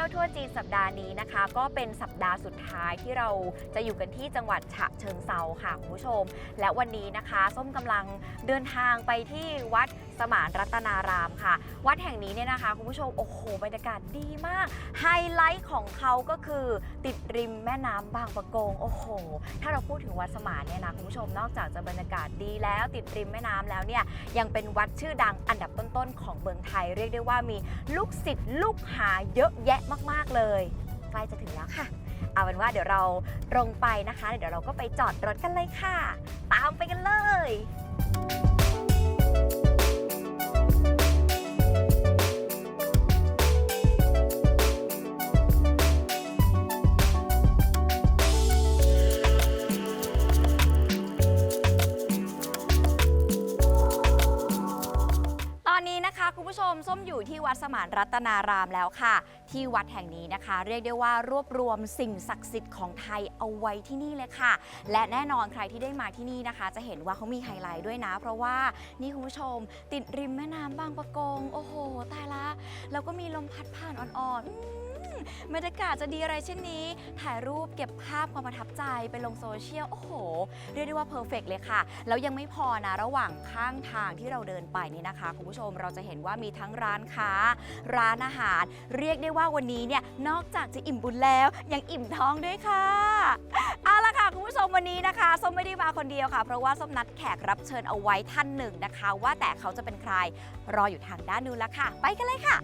ที่ยวทั่วจีนสัปดาห์นี้นะคะ ก็เป็นสัปดาห์สุดท้ายที่เราจะอยู่กันที่จังหวัดฉะเชิงเซาค่ะคุณผู้ชม และวันนี้นะคะ ส้มกำลังเดินทางไปที่วัดสมานรัตนารามค่ะ วัดแห่งนี้เนี่ยนะคะคุณผู้ชมโอ้โหบรรยากาศดีมาก ไฮไลท์ของเขาก็คือติดริมแม่น้ำบางปะกงโอ้โห ถ้าเราพูดถึงวัดสมานเนี่ยนะคุณผู้ชมนอกจากจะบรรยากาศดีแล้วติดริมแม่น้ำแล้วเนี่ยยังเป็นวัดชื่อดังอันดับต้นๆของเมืองไทย เรียกได้ว่ามีลูกศิษย์ลูกหาเยอะแยะมาก ๆ เลยใกล้จะถึงแล้วค่ะ เอาเป็นว่าเดี๋ยวเราลงไปนะคะ เดี๋ยวเราก็ไปจอดรถกันเลยค่ะ ตามไปกันเลย มส้มอยู่ที่วัดสมานรัตนารามแล้วค่ะ ที่วัดแห่งนี้นะคะ เรียกได้ว่ารวบรวมสิ่งศักดิ์สิทธิ์ของไทยเอาไว้ที่นี่เลยค่ะ และแน่นอนใครที่ได้มาที่นี่นะคะ จะเห็นว่าเขามีไฮไลท์ด้วยนะ เพราะว่านี่คุณผู้ชม ติดริมแม่น้ำบางปะกง โอ้โหตายละแล้วก็มีลมพัดผ่านอ่อนๆ บรรยากาศจะดีอะไรเช่นนี้ ถ่ายรูปเก็บภาพความประทับใจไปลงโซเชียล โอ้โห เรียกได้ว่าเพอร์เฟกเลยค่ะ แล้วยังไม่พอนะ ระหว่างข้างทางที่เราเดินไปนี่นะคะ คุณผู้ชมเราจะเห็นว่ามีทั้งร้านค้า ร้านอาหาร เรียกได้ว่าวันนี้เนี่ย นอกจากจะอิ่มบุญแล้ว ยังอิ่มท้องด้วยค่ะเอาละค่ะ คุณผู้ชมวันนี้นะคะส้มไม่ได้มาคนเดียวค่ะ เพราะว่าส้มนัดแขกรับเชิญเอาไว้ท่านหนึ่งนะคะ ว่าแต่เขาจะเป็นใครรออยู่ทางด้านนู้นแล้วค่ะ ไปกันเลยค่ะ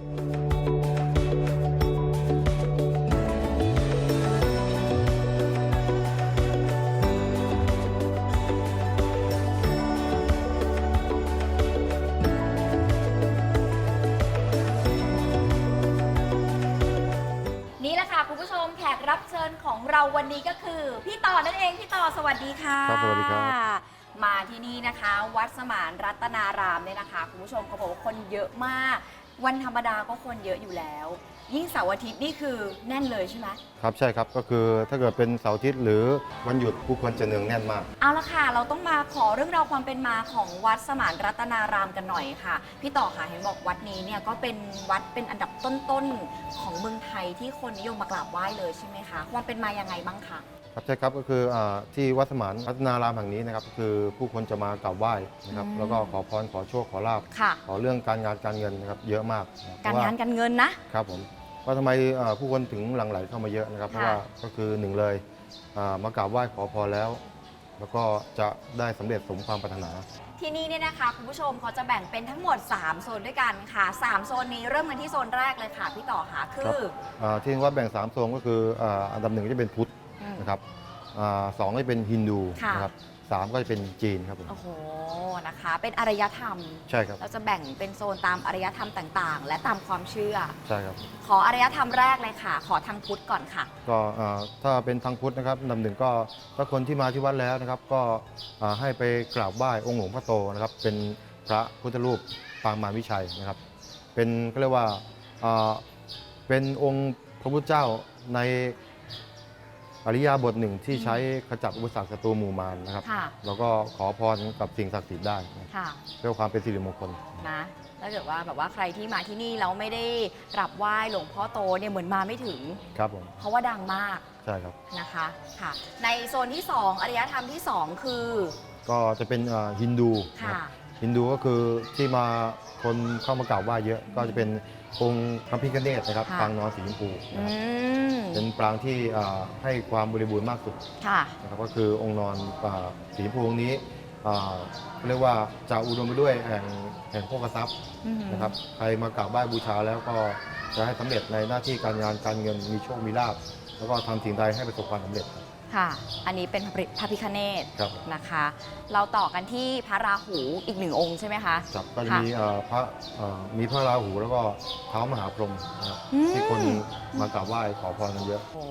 ค่ะคุณผู้ชมแขกรับเชิญของเราวันนี้ก็คือ พี่ต่อนั่นเองพี่ต่อสวัสดีค่ะครับสวัสดีครับ มาที่นี่นะคะ วัดสมานรัตนารามเนี่ยนะคะคุณผู้ชมเขาบอกว่าคนเยอะมาก วันธรรมดาก็คนเยอะอยู่แล้ว ยิ่งเสาร์อาทิตย์นี่คือแน่นเลยใช่ไหมครับใช่ครับก็คือถ้าเกิดเป็นเสาร์อาทิตย์หรือวันหยุดผู้คนจะเนืองแน่นมาก เอาละค่ะ เราต้องมาขอเรื่องราวความเป็นมาของวัดสมานรัตนารามกันหน่อยค่ะ พี่ต่อค่ะเห็นบอกวัดนี้เนี่ยก็เป็นวัดเป็นอันดับต้นๆของเมืองไทยที่คนนิยมมากราบไหว้เลยใช่ไหมคะความเป็นมายังไงบ้างคะ ครับใช่ครับก็คืออาที่วัดสมานรัตนารามแห่งนี้นะครับก็คือผู้คนจะมากราบไหว้นะครับอืมแล้วก็ขอพรขอโชคขอลาบค่ะขอเรื่องการงานการเงินนะครับเยอะมากะการเพะว่งานการเงินนะครับผมว่าทำไมอ่าผู้คนถึงหลั่งไหลเข้ามาเยอะนะครับ เพราะว่าก็คือหนึ่งเลยอ่ามากราบไหว้ขอพรแล้ว แล้วก็จะได้สำเร็จสมความปรารถนาที่นี่เนี่ยนะคะคุณผู้ชมเขาจะแบ่งเป็นทั้งหมด 3 โซนด้วยกันค่ะ 3 โซนนี้เริ่มกันที่โซนแรกเลยค่ะพี่ต่อค่ะคืออ่าที่วัดแบ่ง 3 โซนก็คืออ่าอันดับหนึ่งก็จะเป็นพุทธอืม นะครับอ่าสองก็จะเป็นฮินดูค่ะ นะครับสามก็จะเป็นจีนครับผมโอ้โหนะคะ เป็นอารยธรรม ใช่ครับเราจะแบ่งเป็นโซนตามอารยธรรมต่างๆ และตามความเชื่อ ใช่ครับ ขออารยธรรมแรกเลยค่ะ ขอทางพุทธก่อนค่ะ ก็อ่าถ้าเป็นทางพุทธนะครับอันดับหนึ่งก็ถ้าคนที่มาที่วัดแล้วนะครับ ก็อ่าให้ไปกราบไหว้องค์หลวงพ่อโตนะครับ เป็นพระพุทธรูปปางมารวิชัยนะครับ เป็นก็เรียกว่าอ่าเป็นองค์พระพุทธเจ้าใน อริยบทหนึ่งที่ใช้ขจัดอุปสรรคศัตรูหมู่มารนะครับ ค่ะ แล้วก็ขอพรกับสิ่งศักดิ์สิทธิ์ได้นะค่ะ เพื่อความเป็นสิริมงคล นะถ้าเกิดว่าแบบว่าใครที่มาที่นี่แล้วไม่ได้กราบไหว้หลวงพ่อโตเนี่ยเหมือนมาไม่ถึง ครับผม เพราะว่าดังมากใช่ครับ นะคะค่ะ ในโซนที่ 2อารยธรรมที่ 2 คือก็จะเป็นอ่าฮินดูนะค่ะครับฮินดูก็คือที่มาคนเข้ามากราบไหว้เยอะ ก็จะเป็น องค์พระพิฆเนศนะครับค่ะ ปางนอนสีชมพูอืนะครับมเป็นปรางที่อ่าให้ความบริบูรณ์มากสุดค่ะ นะครับก็คือองค์นอนอ่าสีชมพูองค์นี้อ่าเรียกว่าจะอุดมไปด้วยแห่งแห่งโภคทรัพย์อืมนะครับใครมากราบไหว้บูชาแล้วก็จะให้สำเร็จในหน้าที่การงานการเงินมีโชคมีลาภแล้วก็ทำสิ่งใดให้ประสบความสำเร็จค่ะ อันนี้เป็นพระพิคเนตครับ นะคะ เราต่อกันที่พระราหูอีกหนึ่งองค์ใช่ไหมคะ ครับก็จะค่ะมีเอ่อพระเอ่อมีพระราหูแล้วก็เท้ามหาพรหมนะครับอืม ที่คนมากราบไหว้ขอพรกันเยอะ โอ้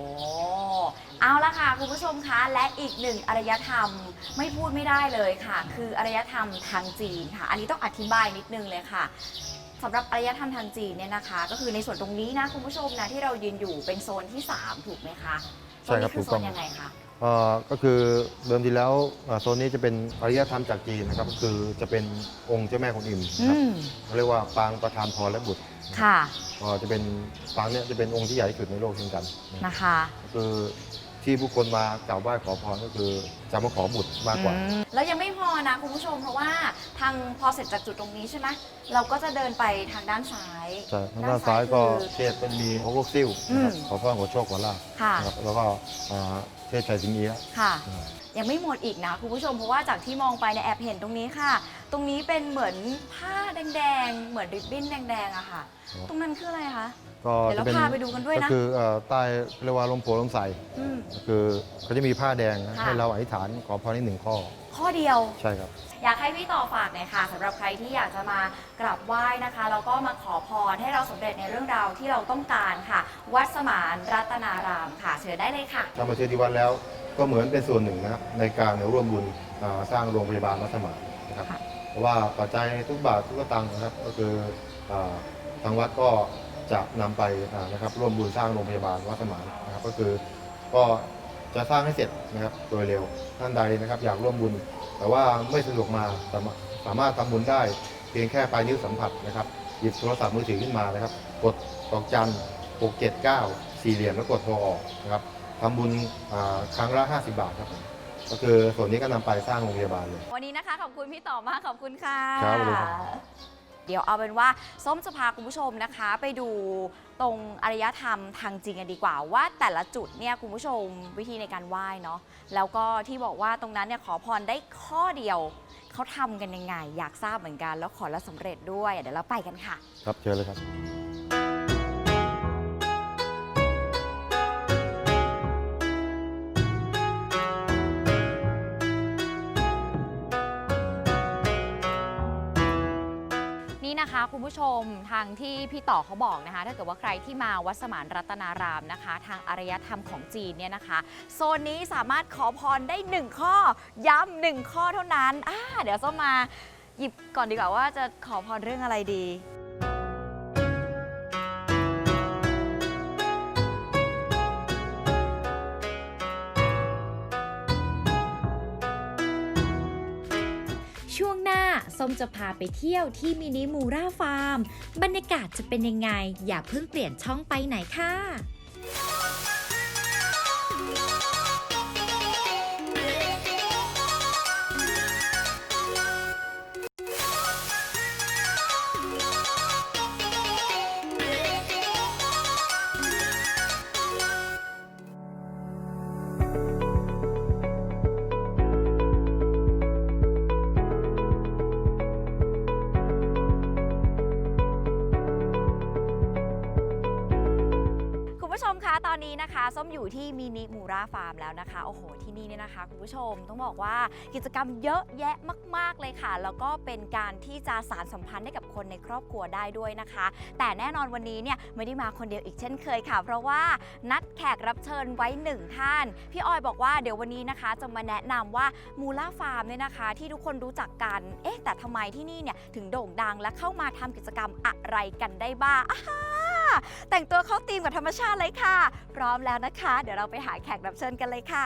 เอาละค่ะคุณผู้ชมคะและอีกหนึ่งอารยธรรมไม่พูดไม่ได้เลยค่ะ คืออารยธรรมทางจีนค่ะ อันนี้ต้องอธิบายนิดนึงเลยค่ะสำหรับอารยธรรมทางจีนเนี่ยนะคะ ก็คือในส่วนตรงนี้นะคุณผู้ชมนะที่เรายืนอยู่เป็นโซนที่ 3 ถูกไหมคะ ใช่ครับตงนี้คือถูกต้องโซนยังไงคะเอ่อก็คือเดิมทีแล้วเอ่อโซนนี้จะเป็นอารยธรรมจากจีนนะครับก็คือจะเป็นองค์เจ้าแม่คนอิ่มนะอืครับมเขาเรียกว่าปางประธานพรและบุตรค่ะ ก็จะเป็นปางเนี้ยจะเป็นองค์ที่ใหญ่ที่สุดในโลกเช่นกันนะนะคะ ก็คือที่ผู้คนมากราบไหว้ขอพรก็คือ จะมาขอบุตรมากกว่าอืมแล้วยังไม่พอนะคุณผู้ชมเพราะว่าทางพอเสร็จจากจุดตรงนี้ใช่ไหมเราก็จะเดินไปทางด้านซ้ายใช่ทางด้านซ้ายก็คือ เทศเป็นมีโอโวกซิลนะครับอืมขอพรขอโชคขอลาภค่ะ นะครับแล้วก็อ่าเทศชัยสิงเอียะค่ะนะครับยังไม่หมดอีกนะคุณผู้ชมเพราะว่าจากที่มองไปในยแอบเห็นตรงนี้ค่ะ ตรงนี้เป็นเหมือนผ้าแดงๆ เหมือนริบบิ้นแดงๆอะค่ะตรงนั้นคืออะไรคะ ก็เดี๋ยวเราจะเป็นพาไปดูกันด้วยนะ ก็คือเอ่อใต้เรียกว่าลมโพลมใสอืม ก็คือเขาจะมีผ้าแดงค่ะ ให้เราอธิษฐานขอพรในหนึ่งข้อข้อเดียว ใช่ครับ อยากให้พี่ต่อฝากหน่อยค่ะสำหรับใครที่อยากจะมากราบไหว้นะคะแล้วก็มาขอพรให้เราสำเร็จในเรื่องราวที่เราต้องการค่ะ วัดสมานรัตนารามค่ะเชิญได้เลยค่ะ ถ้ามาเชื่อที่วัดแล้วก็เหมือนเป็นส่วนหนึ่งนะครับในการร่วมบุญอ่าสร้างโรงพยาบาลวัดสมานนะครับค่ะ เพราะว่าปัจจัยทุกบาททุกสตังค์นะครับก็คืออาทางวัดก็ จะนำไปอ่านะครับร่วมบุญสร้างโรงพยาบาลวัดสมานนะครับ ก็คือก็จะสร้างให้เสร็จนะครับโดยเร็วท่านใดนะครับ อยากร่วมบุญ แต่ว่าไม่สะดวกมาสามารถสามารถทำบุญได้ เพียงแค่ปลายนิ้วสัมผัสนะครับหยิบโทรศัพท์มือถือขึ้นมานะครับ กดดอกจัน679 สี่เหลี่ยมแล้วกดโทรออกนะครับทำบุญอ่าครั้งละ 50 บาทครับผมก็คือส่วนนี้ก็นำไปสร้างโรงพยาบาลเลย วันนี้นะคะ ขอบคุณพี่ต่อมากขอบคุณค่ะ ครับสวัสดีครับ เดี๋ยวเอาเป็นว่าส้มจะพาคุณผู้ชมนะคะ ไปดูตรงอารยธรรมทางจริงกันดีกว่า ว่าแต่ละจุดเนี่ยคุณผู้ชมวิธีในการไหว้เนาะแล้วก็ที่บอกว่าตรงนั้นเนี่ยขอพรได้ข้อเดียวเขาทำกันยังไง อยากทราบเหมือนกัน แล้วขอแล้วสำเร็จด้วยเดี๋ยวเราไปกันค่ะ ครับเชิญเลยครับ นะคะคุณผู้ชมทางที่พี่ต่อเขาบอกนะคะ ถ้าเกิดว่าใครที่มาวัดสมานรัตนารามนะคะ ทางอารยธรรมของจีนเนี่ยนะคะ โซนนี้สามารถขอพรได้ 1 ข้อ ย้ำหนึ่งข้อเท่านั้นอ่าเดี๋ยวส้มมาหยิบก่อนดีกว่าว่าจะขอพรเรื่องอะไรดี ส้มจะพาไปเที่ยวที่มินิมูราฟาร์ม บรรยากาศจะเป็นยังไง อย่าเพิ่งเปลี่ยนช่องไปไหนค่ะ ฟาร์มแล้วนะคะ โอ้โห ที่นี่เนี่ยนะคะ คุณผู้ชมต้องบอกว่ากิจกรรมเยอะแยะมาก ๆ เลยค่ะ แล้วก็เป็นการที่จะสารสัมพันธ์ให้กับคนในครอบครัวได้ด้วยนะคะ แต่แน่นอนวันนี้เนี่ยไม่ได้มาคนเดียวอีกเช่นเคยค่ะ เพราะว่านัดแขกรับเชิญไว้หนึ่งท่าน พี่ออยบอกว่าเดี๋ยววันนี้นะคะจะมาแนะนำว่ามูล่าฟาร์มเนี่ยนะคะ ที่ทุกคนรู้จักกัน เอ๊ะแต่ทำไมที่นี่เนี่ยถึงโด่งดังและเข้ามาทำกิจกรรมอะไรกันได้บ้างอาฮ่า แต่งตัวเข้าธีมกับธรรมชาติเลยค่ะ พร้อมแล้วนะคะ เดี๋ยวเราไปหาแขกรับเชิญกันเลยค่ะ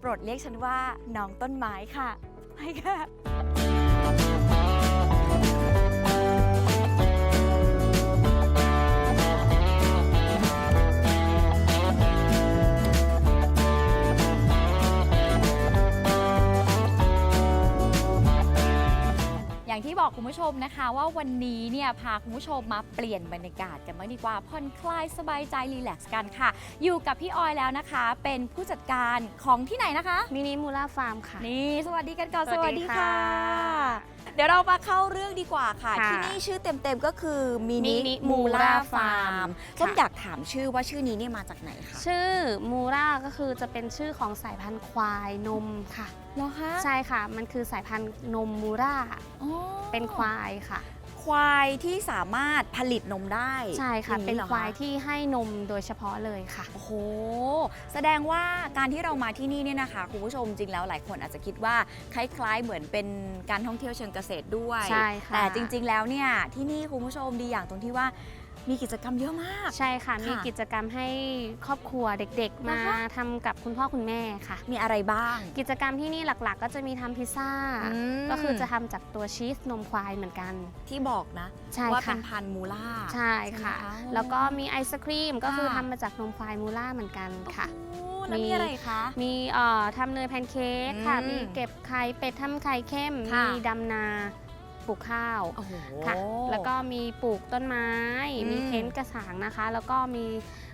โปรดเรียกฉันว่าน้องต้นไม้ค่ะไปค่ะ อย่างที่บอกคุณผู้ชมนะคะ ว่าวันนี้เนี่ยพาคุณผู้ชมมาเปลี่ยนบรรยากาศกันบ้างดีกว่าผ่อนคลายสบายใจรีแลกซ์กันค่ะ อยู่กับพี่ออยแล้วนะคะ เป็นผู้จัดการของที่ไหนนะคะ มินิมูล่าฟาร์มค่ะ นี่สวัสดีกันก่อนสวัสดีค่ะ เดี๋ยวเรามาเข้าเรื่องดีกว่าค่ะ ค่ะที่นี่ชื่อเต็มๆก็คือมินิ Mini มูรา Mura ฟาร์ม Farm ส้มค่ะอยากถามชื่อว่าชื่อนี้เนี่ยมาจากไหนคะ ชื่อมูราก็คือจะเป็นชื่อของสายพันธุ์ควายนมค่ะ เหรอคะใช่ค่ะ มันคือสายพันธุ์นมมูราอ๋อเป็นควายค่ะ ควายที่สามารถผลิตนมได้ใช่ค่ะ อย่างเป็นหรอควายที่ให้นมโดยเฉพาะเลยค่ะ โอ้โห แสดงว่าการที่เรามาที่นี่เนี่ยนะคะคุณผู้ชมจริงแล้วหลายคนอาจจะคิดว่าคล้ายๆ เหมือนเป็นการท่องเที่ยวเชิงเกษตรด้วย ใช่ค่ะ แต่จริงๆแล้วเนี่ยที่นี่คุณผู้ชมดีอย่างตรงที่ว่า มีกิจกรรมเยอะมาก ใช่ค่ะค่ะ มีกิจกรรมให้ครอบครัวเด็กๆ มานะคะ ทำกับคุณพ่อคุณแม่ค่ะ มีอะไรบ้าง กิจกรรมที่นี่หลักๆ ก็จะมีทำพิซซ่า อืม ก็คือจะทำจากตัวชีสนมควายเหมือนกัน ที่บอกนะ ใช่ว่าค่ะเป็นพันธุ์มูล่า ใช่ค่ะ ใช่ไหมคะแล้วก็มีไอศครีมก็คือค่ะ ทำมาจากนมควายมูล่าเหมือนกันค่ะ โอ้แล้วมีมี อะไรคะ มีเอ่อทำเนยแพนเค้กค่ะ อืมมีเก็บไข่เป็ดทำไข่เข้ม ค่ะ มีดำนา ปลูกข้าวโอ้โห ค่ะ แล้วก็มีปลูกต้นไม้อืมมีเพ้นท์กระถางนะคะ แล้วก็มีเอ่อ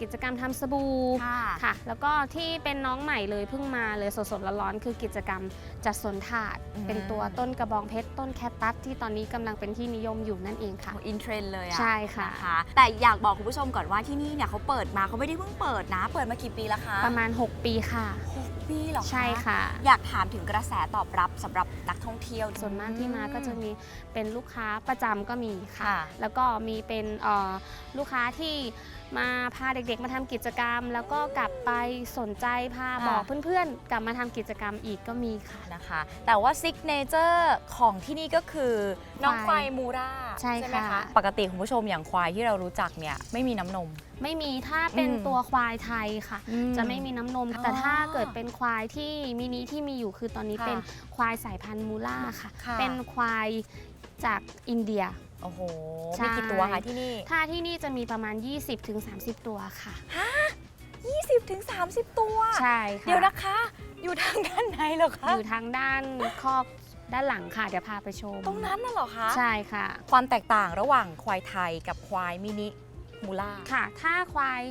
กิจกรรมทำสบู่ค่ะค่ะ แล้วก็ที่เป็นน้องใหม่เลยเพิ่งมาเลยสดๆร้อนๆคือกิจกรรมจัดสวนถาดอืมเป็นตัวต้นกระบองเพชรต้นแคตตัสที่ตอนนี้กำลังเป็นที่นิยมอยู่นั่นเองค่ะโอ้อินเทรนด์เลยอะใช่ค่ะนแต่อยากบอกคุณผู้ชมก่อนว่าที่นี่เนี่ยเขาเปิดมาเขาไม่ได้เพิ่งเปิดนะ เปิดมากี่ปีแล้วคะประมาณ 6 ปีค่ะหกปีเหรอคะใช่ค่ะ อยากถามถึงกระแสตอบรับสำหรับนักท่องเที่ยวส่วนมากที่มาก็จะมีเป็นลูกค้าประจำก็มีค่ะค่ะ แล้วก็มีเป็นเอ่อลูกค้าที่ มาพาเด็กๆมาทำกิจกรรม แล้วก็กลับไปสนใจพาค่ะบอกเพื่อนๆ กลับมาทำกิจกรรมอีกก็มีค่ะนะคะ แต่ว่าซิกเนเจอร์ของที่นี่ก็คือน้องควายมูราใช่ไหมค่ะปกติคุณผู้ชมอย่างควายที่เรารู้จักเนี่ยไม่มีน้ำนม ไม่มีถ้าเป็นอืมตัวควายไทยค่ะอืมจะไม่มีน้ำนมอ๋อแต่ถ้าเกิดเป็นควายที่มินิที่มีอยู่คือตอนนี้ค่ะเป็นควายสายพันธุ์มูล่าค่ะค่ะเป็นควายจากอินเดีย โอ้โหใช่มีกี่ตัวคะที่นี่ ถ้าที่นี่จะมีประมาณ 20-30 ตัวค่ะ 20ถึง30 ตัว ใช่ค่ะ เดี๋ยวนะคะ อยู่ทางด้านไหนเหรอคะ อยู่ทางด้านคอกด้านหลังค่ะ เดี๋ยวพาไปชม ตรงนั้นน่ะเหรอคะใช่ค่ะ ความแตกต่างระหว่างควายไทยกับควายมินิมูล่า ค่ะ ถ้าควาย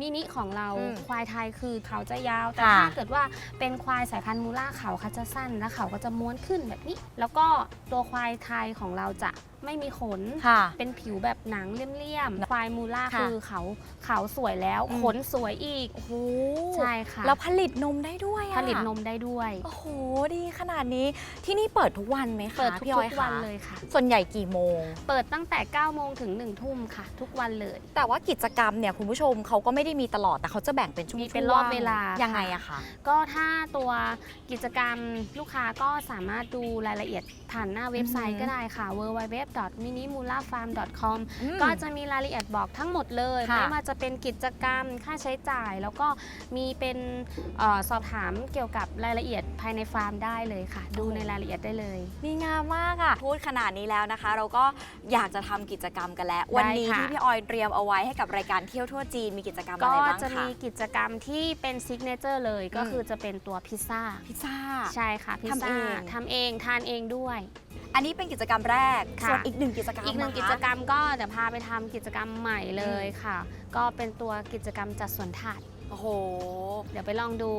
มินิของเราอืมควายไทยคือเขาจะยาว แต่ค่ะถ้าเกิดว่าเป็นควายสายพันธุ์มูล่าเขาเขาจะสั้น แล้วเขาก็จะม้วนขึ้นแบบนี้ แล้วก็ตัวควายไทยของเราจะ ไม่มีขน ค่ะ เป็นผิวแบบหนังเลี่ยมๆควายมูล่าค่ะคือเขาเขาสวยแล้ว อืม ขนสวยอีก โอ้โหใช่ค่ะแล้วผลิตนมได้ด้วยอะผลิตนมได้ด้วย โอ้โห ดีขนาดนี้ที่นี่เปิดทุกวันไหมคะเปิดทุพี่อ้อยกคะๆวันเลยค่ะ ส่วนใหญ่กี่โมง เปิดตั้งแต่ 9 โมงถึง 1 ทุ่มค่ะ ทุกวันเลย แต่ว่ากิจกรรมเนี่ยคุณผู้ชมเขาก็ไม่ได้มีตลอดแต่เขาจะแบ่งเป็นช่วงมีเป็นรอบเวลายังไงค่ะอะคะ ก็ถ้าตัวกิจกรรมลูกค้าก็สามารถดูรายละเอียดผ่านหน้าเว็บไซอืต์อฮึก็ได้ค่ะ www.minimulafarm.com อืม ก็จะมีรายละเอียดบอกทั้งหมดเลยค่ะ ไม่ว่าจะเป็นกิจกรรมค่าใช้จ่าย แล้วก็มีเป็นเออสอบถามเกี่ยวกับรายละเอียดภายในฟาร์มได้เลยค่ะ ดูในรายละเอียดได้เลยดีงามมากอะพูดขนาดนี้แล้วนะคะ เราก็อยากจะทำกิจกรรมกันแล้ววันนี้ค่ะ ที่พี่ออยเตรียมเอาไว้ให้กับรายการเที่ยวทั่วจีนมีกิจกรรมอะก็ไรบ้างจะคะ มีกิจกรรมที่เป็นซิกเนเจอร์เลยก็อืม คือจะเป็นตัวพิซซ่า พิซซ่า ใช่ค่ะพิซทำเอซ่าง ทำเองทานเองด้วย อันนี้เป็นกิจกรรมแรก ค่ะ ส่วนอีกหนึ่งกิจกรรมอีกหนึ่งะคะ กิจกรรมก็เดี๋ยวพาไปทำกิจกรรมใหม่เลยค่ะ ก็เป็นตัวกิจกรรมจัดสวนถาด โอ้โห เดี๋ยวไปลองดู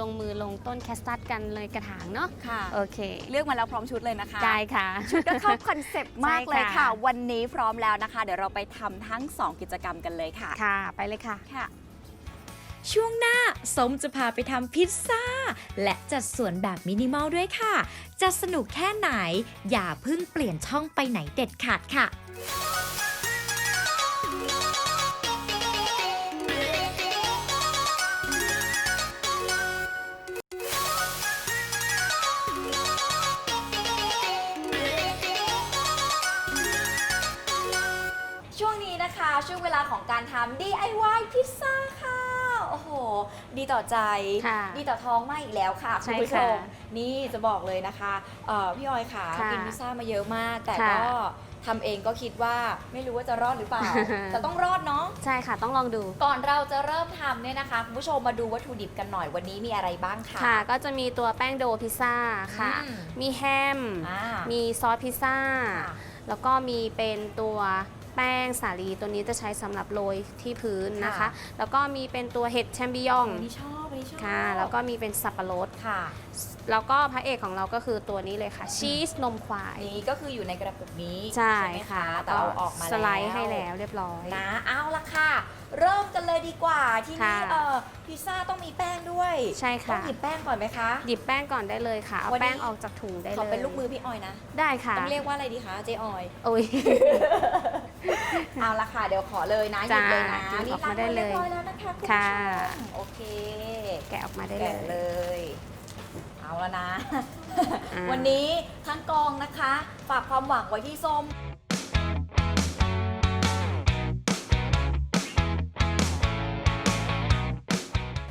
ลงมือลงต้นแคสตัสกันเลยกระถางเนาะค่ะ โอเคเลือกมาแล้วพร้อมชุดเลยนะคะได้ค่ะก็เข้าคอนเซปต์มากเลยใช่ค่ะ ค่ะ วันนี้พร้อมแล้วนะคะ เดี๋ยวเราไปทำทั้ง 2 กิจกรรมกันเลยค่ะ ค่ะ ไปเลยค่ะ ค่ะ ช่วงหน้าสมจะพาไปทำพิซซ่า และจัดสวนแบบมินิมอลด้วยค่ะ จะสนุกแค่ไหน อย่าเพิ่งเปลี่ยนช่องไปไหนเด็ดขาดค่ะช่วงนี้นะคะช่วงเวลาของการทำ DIY พิซซ่าค่ะ ดีต่อใจ ค่ะดีต่อท้องมากอีกแล้วค่ะใช่คุณผู้ชมค่ะนี่จะบอกเลยนะคะเอ่อพี่ออยค่ะค่ะกินพิซซ่ามาเยอะมาก แต่ค่ะก็ทำเองก็คิดว่าไม่รู้ว่าจะรอดหรือเปล่า แต่ต้องรอดเนาะ ใช่ค่ะต้องลองดู ก่อนเราจะเริ่มทำเนี่ยนะคะ คุณผู้ชมมาดูวัตถุดิบกันหน่อยวันนี้มีอะไรบ้างคะค่ะ ก็จะมีตัวแป้งโดพิซซ่าค่ะ อืม มีแฮม อ่ามีซอสพิซซ่า ค่ะแล้วก็มีเป็นตัว แป้งสาลีตัวนี้จะใช้สำหรับโรยที่พื้นนะคะ ค่ะ แล้วก็มีเป็นตัวเห็ดแชมปิญองวันนี้ชอบวันนี้ชอบค่ะ แล้วก็มีเป็นสับปะรด ค่ะแล้วก็พระเอกของเราก็คือตัวนี้เลยค่ะ ชีสนมควายอันนี้ก็คืออยู่ในกระปุกนี้ใช่ไหมค่ะแต่เอาออกมาสไลด์ให้แล้วเรียบร้อย นะเอาละค่ะ เริ่มกันเลยดีกว่าที่นี่ค่ะ เอ่อพิซซ่าต้องมีแป้งด้วยใช่ต้อค่ะงหยิบแป้งก่อนไหมคะ หยิบแป้งก่อนได้เลยค่ะ เอาวันนี้ แป้งออกจากถุงได้เลยขอเป็นลูกมือพี่ออยนะ ได้ค่ะต้องเรียกว่าอะไรดีคะเจออย โอ้ย เอาละค่ะ เดี๋ยวขอเลยนะหยิจ้าบเลยนะหยิบนี่ออกมาได้ล้งเลยรีบร้อยแล้วนะคะคุณผู้ค่ะชมโอเค แกะออกมาได้เลแกะยเลยเอาแล้วนะ อ่า วันนี้ทั้งกองนะคะ ฝากความหวังไว้ที่ส้ม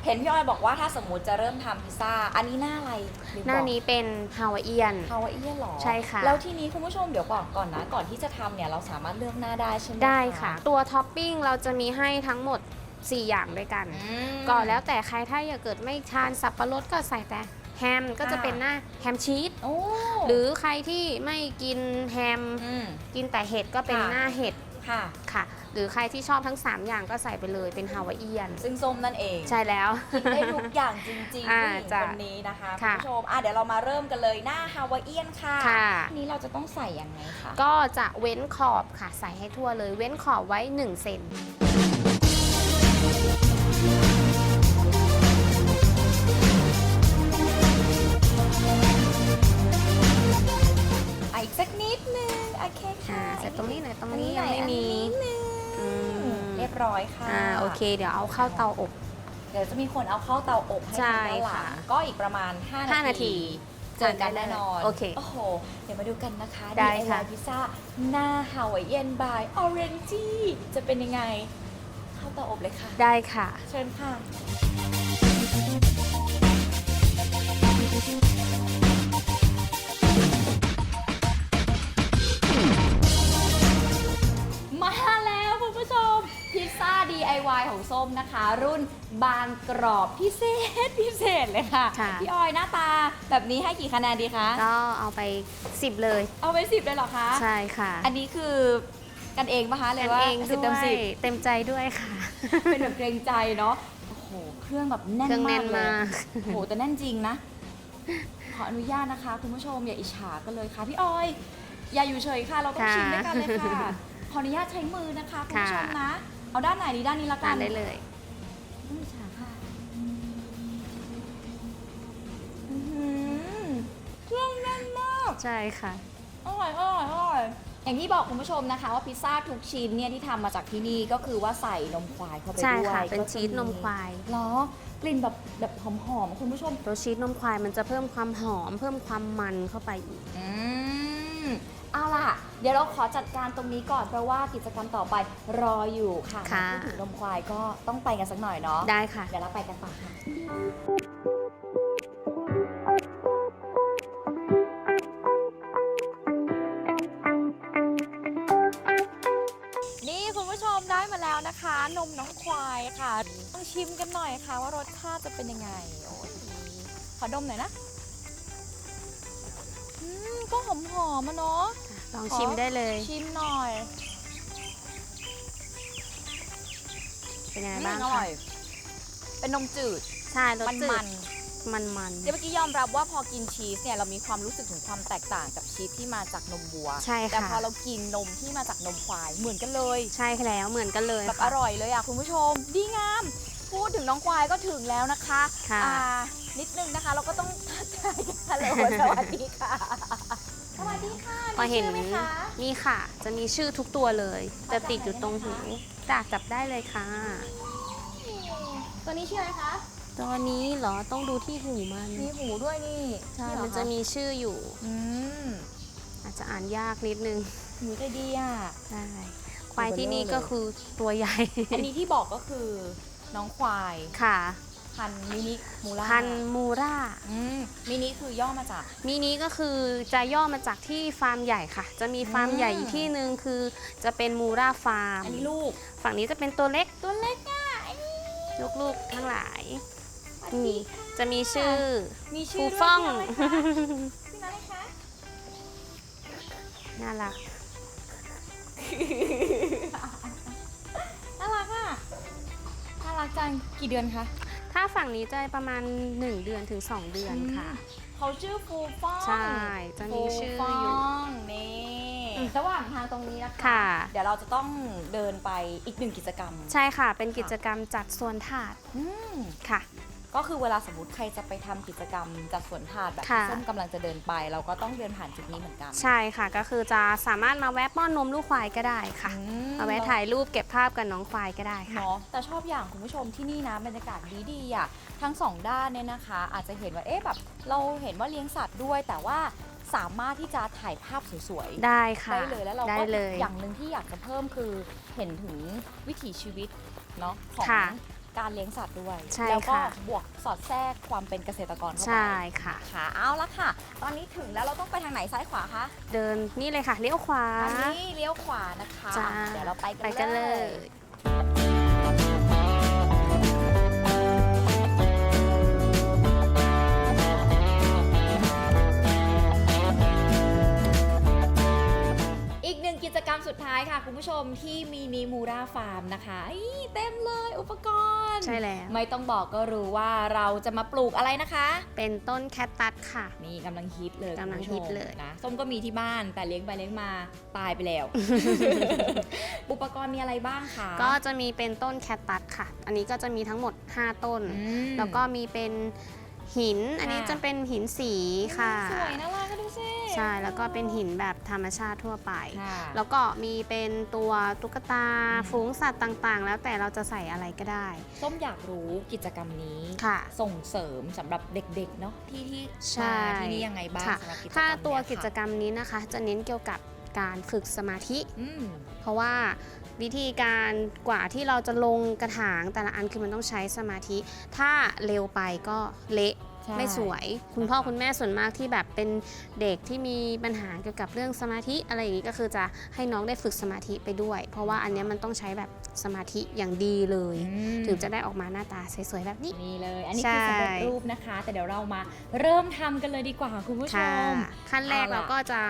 เห็นพี่ออยบอกว่าถ้าสมมุติจะเริ่มทำพิซซ่า อันนี้หน้าอะไรลืมหน้าบอกนี้เป็นฮาวายเอียน ฮาวายเอียนหรอใช่ค่ะ แล้วทีนี้คุณผู้ชมเดี๋ยวก่อนก่อนนะ ก่อนที่จะทำเนี่ยเราสามารถเลือกหน้าได้ใช่ไหมได้ค่ะ ตัวท็อปปิ้งเราจะมีให้ทั้งหมด 4 อย่างด้วยกัน อืม ก็แล้วแต่ใครถ้าอยากเกิดไม่ทานสับปะรดก็ใส่แต่แฮมก็จะค่ะ เป็นหน้าแฮมชีสโอ้หรือใครที่ไม่กินแฮมอืมกินแต่เห็ดก็เป็นค่ะ หน้าเห็ด ค่ะ ค่ะ หรือใครที่ชอบทั้ง 3 อย่างก็ใส่ไปเลยเป็นฮาวายเอียน ซึ่งส้มนั่นเองใช่แล้ว กินได้ทุกอย่างจริงๆอ่าผู้หญิงจ้ะคนนี้นะคะคุณค่ะ ผู้ชมอะเดี๋ยวเรามาเริ่มกันเลยหน้าฮาวายเอียนค่ะค่ะ ทีนี้เราจะต้องใส่ยังไงคะก็จะเว้นขอบค่ะ ใส่ให้ทั่วเลย เว้นขอบไว้ 1 เซน ตรงนี้หน่อยตรงอันี้หยังอยไม่มีอันนี้นิดนึงอืมเรียบร้อยค่ะ อ่าโอเค เดี๋ยวเอาเข้าเตาอบ เดี๋ยวจะมีคนเอาเข้าเตาอบให้ใช่ทางด้านหลังค่ะก็อีกประมาณ5ห้านานาที ที เจอกันแน่นอนโอเค โอ้โห เดี๋ยวมาดูกันนะคะ ได้ค่ะ DIY พิซซ่าหน้าฮาวายเอียนบายออเรนจีจะเป็นยังไง เข้าเตาอบเลยค่ะ ได้ค่ะ เชิญค่ะ มนะคะ รุ่นบางกรอบพิเศษพิเศษเลยค่ะ ค่ะ พี่ออยหน้าตาแบบนี้ให้กี่คะแนนดีคะ ก็เอาไป 10 เลย เอาไปสิบเลยเหรอคะ ใช่ค่ะอันนี้คือกันเองปะคะเลยกันว่าเองสิบด้เต็วมสิยบเต็มใจด้วยค่ะ เป็นแบบเกรงใจเนาะ โอ้โห เครื่องแบบแน่นเครื่องมาแน่กนเลย มาก โอ้โห แต่แน่นจริงนะ ขออนุญาตนะคะ คุณผู้ชมอย่าอิจฉากันเลยค่ะ พี่ออย อย่าอยู่เฉยค่ะ เราต้องค่ะชิมด้วยกันเลยค่ะ ขออนุญาตใช้มือนะคะคุณผู้ชมค่ะนะ เอาด้านไหนดีด้านนี้ละกัทานนได้เลยไม่อิจฉาค่ะอื้อหือเครื่องแน่นมาก ใช่ค่ะ อร่อยอร่อยอร่อยอย่างที่บอกคุณผู้ชมนะคะ ว่าพิซซ่าทุกชิ้นเนี่ยที่ทำมาจากที่นี่ก็คือว่าใส่นมควายเข้าไปใช่ด้วยค่ะเป็นก็จะชีสนมควายเหรอกลิ่นแบบแบบหอมๆคุณผู้ชม ตัวชีสนมควายมันจะเพิ่มความหอม เพิ่มความมันเข้าไปอีก อืมเอา ล่ะ เดี๋ยวเราขอจัดการตรงนี้ก่อนเพราะว่ากิจกรรมต่อไปรออยู่ค่ะค่ะ พูดถึงนมควายก็ต้องไปกันสักหน่อยเนาะ ได้ค่ะ เดี๋ยวเราไปกันต่อค่ะ นี่คุณผู้ชมได้มาแล้วนะคะ นมน้องควายค่ะ ต้องชิมกันหน่อยค่ะว่ารสชาติจะเป็นยังไงโอ้ยขอดมหน่อยนะอืม ก็หอมหอมๆอะเนาะลองขอชิมได้เลย ชิมหน่อยเป็นยังไงอืมบ้างอร่คะอย เป็นนมจืดใช่รสมันจืมัดนมันมันเดี๋ยวเมื่อกี้ยอมรับว่าพอกินชีสเนี่ยเรามีความรู้สึกถึงความแตกต่างกับชีสที่มาจากนมวัว ใช่แต่ค่ะพอเรากินนมที่มาจากนมควายเหมือนกันเลย ใช่แล้วเหมือนกันเลยแบบค่ะอร่อยเลยอะคุณผู้ชม ดีงาม พูดถึงน้องควายก็ถึงแล้วนะคะค่ะ อ่านิดนึงนะคะ เราก็ต้องทักทายกันฮัลโหลสวัสดีค่ะ สวัสดีค่ะพอเห็นมีชื่อไหมคะนี่ค่ะ จะมีชื่อทุกตัวเลยขอจัจะบติดอยู่ตรงหน่หูอยได้ไหมคะจ้ะจับได้เลยค่ะ ตัวนี้ชื่ออะไรคะ ตัวนี้เหรอต้องดูที่หูมันมีหูด้วยนี่ใช่นี่เหรอมันจะคมีชื่ออยู่ อืมอาจจะอ่านยากนิดนึงหูใจดีอะใช่ควายตัวเบลอที่นี่ก็คือตัวใหญ่ อันนี้ที่บอกก็คือน้องควายค่ะ พันธุ์มินิมูล่าพันมูราอืมมินิคือย่อมาจาก มินิก็คือจะย่อมาจากที่ฟาร์มใหญ่ค่ะ จะมีฟาร์มอืม ใหญ่อีกที่หนึ่งคือจะเป็นมูราฟาร์ม อันนี้ลูกฝั่งนี้จะเป็นตัวเล็กตัวเล็กอะลูกๆทั้งหลายนี่จะมีชื่อมีชื่ฟูอด้วยฟ่องชื่ออะไรคะน่ารัก น่ารักอะน่ารักจังกี่เดือนคะ ถ้าฝั่งนี้จะประมาณ 1 เดือนถึง 2 เดือนค่ะ เขาชื่อฟูฟ่องใช่ จะมีชื่ออยู่ ฟูฟ่องนี่ระหว่างทางตรงนี้นะคะ ค่ะ เดี๋ยวเราจะต้องเดินไปอีกหนึ่งกิจกรรม ใช่ค่ะ เป็นกิจกรรมจัดสวนถาดอืม ค่ะ ก็คือเวลาสมมติใครจะไปทำกิจกรรมจัดสวนถาดแบบค่ะที่ส้มกำลังจะเดินไป เราก็ต้องเดินผ่านจุดนี้เหมือนกันใช่ค่ะ ก็คือจะสามารถมาแวะป้อนนมลูกควายก็ได้ค่ะ อืมาแวะถ่ายรูปเก็บภาพกับน้องควายก็ได้ค่ะ เนาะแต่ชอบอย่างคุณผู้ชมที่นี่นะบรรยากาศดีดีๆอะทั้งสองด้านเนี่ยนะคะ อาจจะเห็นว่าเอ๊ะแบบเราเห็นว่าเลี้ยงสัตว์ด้วย แต่ว่าสามารถที่จะถ่ายภาพสวยๆ ได้ค่ะได้เลยแล้วเราได้ก็เลย อย่างหนึ่งที่อยากจะเพิ่มคือเห็นถึงวิถีชีวิตเนาะของค่ะ การเลี้ยงสัตว์ด้วย ใช่แล้วก็ค่ะ บวกสอดแทรกความเป็นเกษตรกรเข้าไปใช่ค่ะ ค่ะเอาละค่ะ ตอนนี้ถึงแล้วเราต้องไปทางไหนซ้ายขวาคะเดินนี่เลยค่ะเลี้ยวขวา อันนี้เลี้ยวขวานะคะ จ้า เดี๋ยวเราไปกันไปกันเลยอีกหนึ่งกิจกรรมสุดท้ายค่ะ คุณผู้ชมที่มินิมูราฟาร์มนะคะอีเต็มเลยอุปกรณ์ ใช่แล้ว ไม่ต้องบอกก็รู้ว่าเราจะมาปลูกอะไรนะคะ เป็นต้นแคตตัสค่ะ นี่กำลังฮิตเลยกำลังคุณผู้ชมฮิตเลยนะส้มก็มีที่บ้านแต่เลี้ยงไปเลี้ยงมาตายไปแล้ว อุปกรณ์มีอะไรบ้างคะ ก็จะมีเป็นต้นแคตตัสค่ะ อันนี้ก็จะมีทั้งหมด 5 ต้นอืมแล้วก็มีเป็น หินอันนี้ค่ะจะเป็นหินสีค่ะ สวยน่ารักก็ดูสิ ใช่แล้วก็เป็นหินแบบธรรมชาติทั่วไป ค่ะแล้วก็มีเป็นตัวตุ๊กตาอืม ฝูงสัตว์ต่างๆ แล้วแต่เราจะใส่อะไรก็ได้ส้มอยากรู้กิจกรรมนี้ ค่ะ ส่งเสริมสำหรับเด็กๆเนาะที่ที่ใช่มาที่นี่ยังไงบ้างค่ะ สำหรับกิจกรรมถ้าตัวเนี้ยค่ะกิจกรรมนี้นะคะ จะเน้นเกี่ยวกับการฝึกสมาธิ อืม เพราะว่า วิธีการกว่าที่เราจะลงกระถางแต่ละอันคือมันต้องใช้สมาธิ ถ้าเร็วไปก็เละใช่ไม่สวย คุณพ่อนะคะคุณแม่ส่วนมากที่แบบเป็นเด็กที่มีปัญหาเกี่ยวกับเรื่องสมาธิอะไรอย่างนี้ก็คือจะให้น้องได้ฝึกสมาธิไปด้วย เพราะว่าอันเนี้ยมันต้องใช้แบบสมาธิอย่างดีเลย อืม ถึงจะได้ออกมาหน้าตาสวยๆแบบนี้ นี่เลย อันนี้ใช่คือสำเร็จรูปนะคะ แต่เดี๋ยวเรามาเริ่มทำกันเลยดีกว่าคุณผู้ชค่ะม ขั้นแรกเอาล่ะ เราก็จะ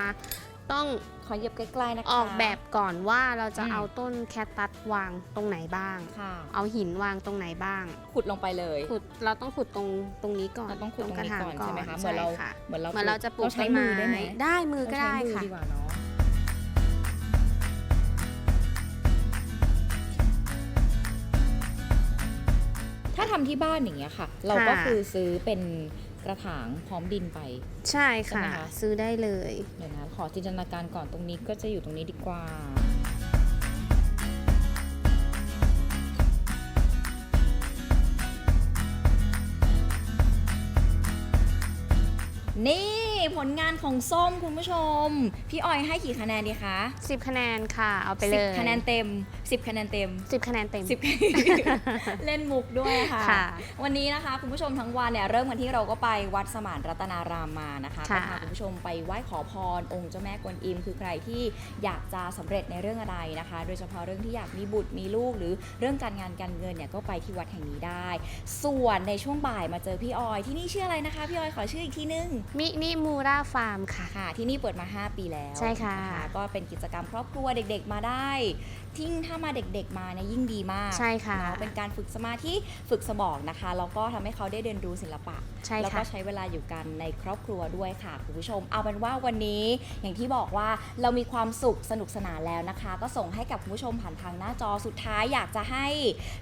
ต้อง ขอเหยียบใกล้ๆนะคะออกแบบก่อนว่าเราจะอืมเอาต้นแคตตัสวางตรงไหนบ้าง ค่ะ เอาหินวางตรงไหนบ้าง ขุดลงไปเลยขุดเราต้องขุดตรงตรงนี้ก่อนเราต้องขุดตรงกระนี้ถางก่อนก่อใช่นไหมคะเหมือนเราค่ะเหมือนเราเหมือนเราจะปลูกใช้ต้นมืไม้อได้ไหมได้มือก็เราใช้ได้มือค่ะดีกว่าเนาะถ้าทำที่บ้านอย่างเงี้ยค่ะ เราก็ค่ะคือซื้อเป็นก ระถางพร้อมดินไป ใช่ค่ะ ใช่ไหมคะ ซื้อได้เลย เดี๋ยวนะขอจินตนาการก่อนตรงนี้ก็จะอยู่ตรงนี้ดีกว่า นี่ ผลงานของส้มคุณผู้ชม พี่ออยให้กี่คะแนนดีคะ10 คะแนนค่ะ เอาไปเลย 10คะแนนเต็ม 10 คะแนนเต็ม 10 คะแนนเต็มสิบเล่นมุกด้วยค่ะ ค่ะวันนี้นะคะคุณผู้ชมทั้งวันเนี่ยเริ่มกันที่เราก็ไปวัดสมานรัตนารามมานะคะก็ค่ะ พาคุณผู้ชมไปไหว้ขอพรองค์เจ้าแม่กวนอิม คือใครที่อยากจะสำเร็จในเรื่องอะไรนะคะ โดยเฉพาะเรื่องที่อยากมีบุตรมีลูก หรือเรื่องการงานการเงินเนี่ยก็ไปที่วัดแห่งนี้ได้ ส่วนในช่วงบ่ายมาเจอพี่ออยที่นี่ชื่ออะไรนะคะ พี่ออยขอชื่ออีกทีนึง มินิมูราฟาร์มค่ะ ค่ะ ที่นี่เปิดมา 5 ปีแล้วใช่ค่ะ นก็เป็นกิจกรรมครอบครัวเด็กๆมาได้ ทิ้งถ้ามาเด็กๆมาเนี่ยยิ่งดีมากใช่ค่ะ เนาะเป็นการฝึกสมาธิฝึกสมองนะคะแล้วก็ทำให้เขาได้เรียนรู้ศิลปะ ใช่แล้วค่ะก็ใช้เวลาอยู่กันในครอบครัวด้วยค่ะคุณผู้ชม เอาเป็นว่าวันนี้อย่างที่บอกว่าเรามีความสุขสนุกสนานแล้วนะคะ ก็ส่งให้กับคุณผู้ชมผ่านทางหน้าจอสุดท้ายอยากจะให้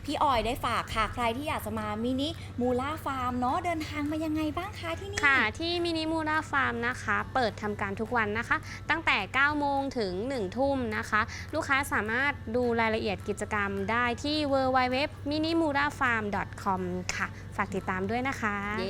พี่ออยได้ฝากค่ะใครที่อยากจะมามินิมูล่าฟาร์มเนาะเดินทางมายังไงบ้างคะที่นี่ ค่ะที่มินิมูราฟาร์มนะคะ เปิดทำการทุกวันนะคะ ตั้งแต่ 9 โมงถึง 1 ทุ่มนะคะ ลูกค้าสามารถดูรายละเอียดกิจกรรมได้ที่ www.minimurafarm.com ค่ะ ฝากติดตามด้วยนะคะ เย้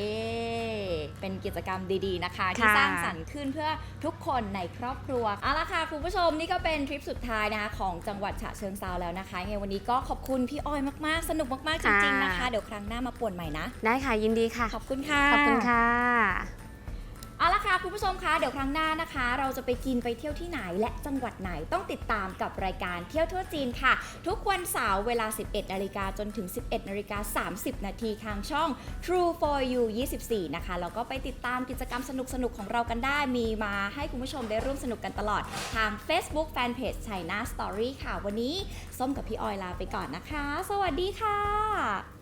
เป็นกิจกรรมดีๆนะคะ ที่ค่ะสร้างสรรค์ขึ้นเพื่อทุกคนในครอบครัวเอาละค่ะคุณผู้ชมนี่ก็เป็นทริปสุดท้ายนะคะของจังหวัดฉะเชิงเซาแล้วนะคะยังไงวันนี้ก็ขอบคุณพี่ออยมากๆ สนุกมากๆจริงๆนะคะ เดี๋ยวครั้งหน้ามาป่วนใหม่นะ ได้ค่ะยินดีค่ะ ขอบคุณค่ะ ขอบคุณค่ะ เอาละค่ะคุณผู้ชมคะเดี๋ยวครั้งหน้านะคะ เราจะไปกินไปเที่ยวที่ไหนและจังหวัดไหนต้องติดตามกับรายการเที่ยวทั่วจีนค่ะ ทุกวันเสาร์เวลา 11นาฬิกาจนถึง 11นาฬิกา30 นาทีทางช่อง True for You 24 นะคะแล้วก็ไปติดตามกิจกรรมสนุกๆของเรากันได้มีมาให้คุณผู้ชมได้ร่วมสนุกกันตลอดทาง Facebook Fanpage China Story ค่ะ วันนี้ส้มกับพี่ออยลาไปก่อนนะคะ สวัสดีค่ะ